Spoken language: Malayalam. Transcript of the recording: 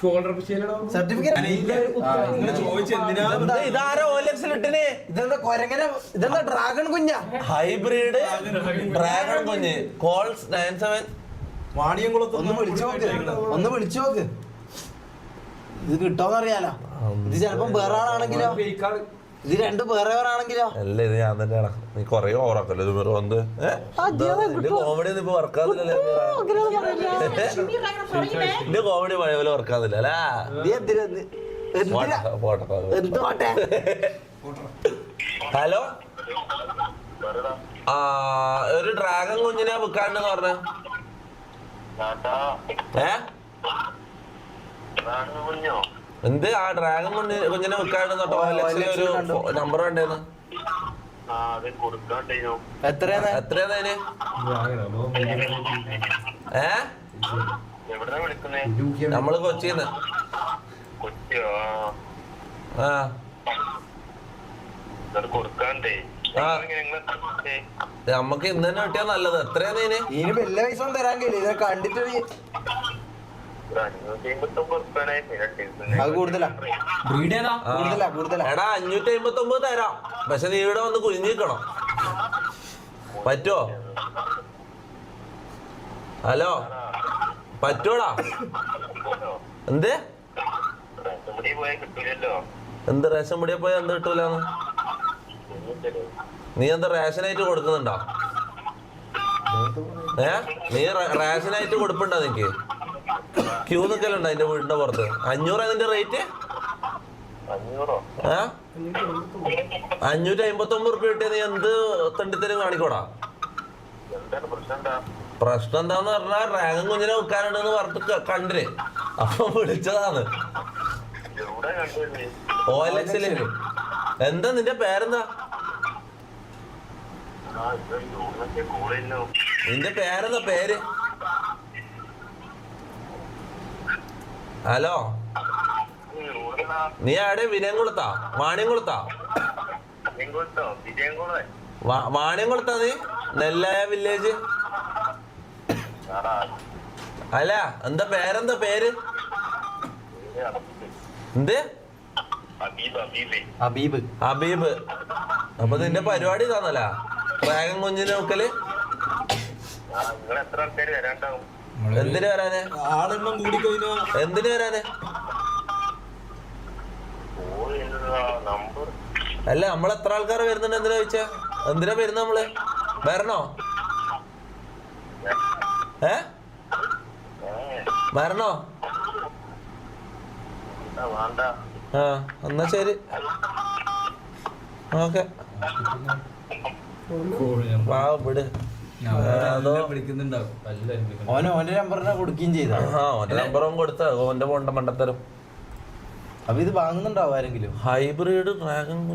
ഷോൾഡർ ഇതെന്താ? ഇതാരോ ഓലക്സിൽ ഇട്ടിന്? ഇതെന്താ കൊരങ്ങനെ ഇതെന്താ ഡ്രാഗൺ കുഞ്ഞാ? ഹൈബ്രിഡ് ഡ്രാഗൺ കുഞ്ഞ്. കോൾസ് നയൻ സെവൻ ഒന്ന് വിളിച്ചു നോക്ക്. ഒന്ന് വിളിച്ചു നോക്ക്. ഇത് കിട്ടോന്നറിയാലോ? ഇത് ചെലപ്പം വേറെ ആളാണെങ്കിലോ? ഇത് രണ്ട് വേറെ വേറെ ആണെങ്കിലോ? അല്ല ഇത് ഞാൻ തന്നെയാണ്. നീ കൊറേ ഓവറാക്കല്ലോ ഇത് വെറും എന്ത്? കോമഡി ഒന്നും ഇപ്പൊ വർക്കാതില്ലല്ലോ എന്റെ കോമഡി പഴയ പോലെ വർക്കാതില്ല അല്ലേ? നീ എന്തിനാ പോട്ടെ പോട്ടെ? ഹലോ? ആ ഒരു ഡ്രാഗൺ കുഞ്ഞിനെ വിൽക്കാണ്ടെന്ന് പറഞ്ഞ. ഏ? എന്ത്? ആ ഡ്രാഗൺ കൊണ്ട് കുഞ്ഞിനെ ഓലക്സിൽ ഒരു. നമ്പർ വേണ്ടേന്ന് അതിന്? ഏ? നമ്മൾ കൊച്ചിന്ന്. ആ. നമ്മക്ക് ഇന്ന് തന്നെ കിട്ടിയാ നല്ലത്. എത്രയാ നീന് ഇതിന് വലിയ പൈസ ഒന്നും തരാൻ കഴിയില്ല. ഇതൊക്കെ കണ്ടിട്ട് അത് കൂടുതലാ. ആ. കൂടുതലാ കൂടുതലാ. എടാ അഞ്ഞൂറ്റി അമ്പത്തി ഒമ്പത് തരാം. പക്ഷെ നീ ഇവിടെ വന്ന് കുഞ്ഞിക്കണം പറ്റോ? ഹലോ? പറ്റോടാ? എന്ത്? എന്ത് റേഷൻ മുടിയെ പോയാൽ എന്ത് കിട്ടൂലെന്ന്? നീ എന്താ റേഷനായിട്ട് കൊടുക്കുന്നുണ്ടോ? ഏ? നീ റേഷൻ റേഷനായിട്ട് കൊടുപ്പുണ്ടോ നിനക്ക്? ക്യൂ നിൽക്കലുണ്ടോ അതിന്റെ വീടിന്റെ പുറത്ത്. അഞ്ഞൂറ് അതിന്റെ റേറ്റ് അഞ്ഞൂറ്റി അമ്പത്തി ഒമ്പത് റുപ്യ കിട്ടിയത് എന്ത് തണ്ടിത്തരം കാണിക്കോടാ? പ്രശ്നം എന്താന്ന് പറഞ്ഞാൽ റാഗം കുഞ്ഞിനെ വെക്കാനുണ്ടെന്ന് പറഞ്ഞിട്ട് കണ്ടിന്. അപ്പൊ വിളിച്ചതാണ്. ഓ എൽ എക്സിൽ എന്താ നിന്റെ പേരെന്താ? നിന്റെ പേരെന്താ? പേര്? ഹലോ. നീ ആടെ വിനയംകുളത്താ വാണിയംകുളത്താ വാണിയംകുളത്താ നീ? നെല്ലായ വില്ലേജ് അല്ല എന്താ പേരെന്താ പേര്? എന്ത്? അബീബ്. അബീബ്. അപ്പൊ നിന്റെ പരിപാടി ഇതാന്നല്ല? റാഗൻ കുഞ്ഞിനെ നോക്കൽ. എത്ര ആൾക്കാര് വരാണ്ടാവും? എന്തിനു വരാന്? ആളെണ്ണം കൂടിക്കഴിഞ്ഞാ എന്തിനു വരാന്? ഓ നമ്പർ അല്ല നമ്മൾ എത്ര ആൾക്കാർ വരുന്നുണ്ട് എന്തിനാ ചോദിച്ചാ? എന്തിനാ വരുന്ന നമ്മൾ? വരണോ? ഏ? വരണോ? വേണ്ട ആ എന്നാ ശരി. ഓക്കെ. വാ വിട്. ഓന്റെ നമ്പറിനെ കൊടുക്കുകയും ചെയ്ത. ഓന്റെ നമ്പറും കൊടുത്ത. ഓന്റെ പോണ്ട മണ്ടത്തരം. അപ്പൊ ഇത് വാങ്ങുന്നുണ്ടാവും ആരെങ്കിലും? Hybrid dragon